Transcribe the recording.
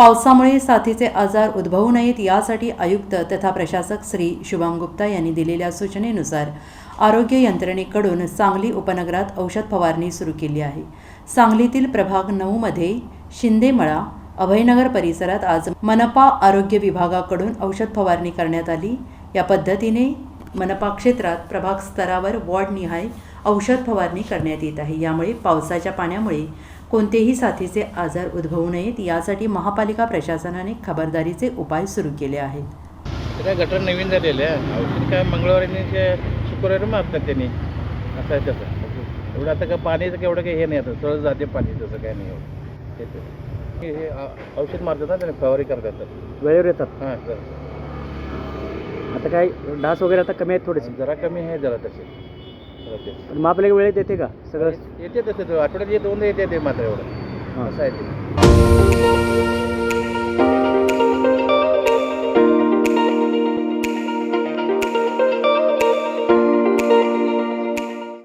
पावसामुळे साथीचे आजार उद्भवू नयेत यासाठी आयुक्त तथा प्रशासक श्री शुभम गुप्ता यांनी दिलेल्या सूचनेनुसार आरोग्य यंत्रणेकडून सांगली उपनगरात औषध फवारणी सुरू केली आहे. सांगलीतील प्रभाग नऊमध्ये शिंदेमळा अभयनगर परिसरात आज मनपा आरोग्य विभागाकडून औषध फवारणी करण्यात आली. या पद्धतीने मनपा क्षेत्रात प्रभाग स्तरावर वॉर्डनिहाय औषध फवारणी करण्यात येत आहे. यामुळे पावसाच्या पाण्यामुळे कोणतेही साथीचे आजार उद्भवू नयेत यासाठी महापालिका प्रशासनाने खबरदारीचे उपाय सुरू केले आहेत. ते काय गटर नवीन झालेलं आहे. औषध काय मंगळवारी शुक्रवारी मारतात त्यांनी. असं आहे तसं. एवढं आता काय पाणीचं केवढं काही हे नाही आता. सहज जाते पाणी तसं काय नाही एवढं. हे औषध मारतात ना त्याने फवारी करतात. तर. वेळेवर येतात. हां सर. आता काय डास वगैरे आता कमी आहेत थोडेसे? जरा कमी आहे जरा तसे. पण मग आपल्याला वेळेत येते का? सगळं येते तसं तो आठवड्यात दोनदा येते ते मात्र एवढं. हां. असं आहे ते.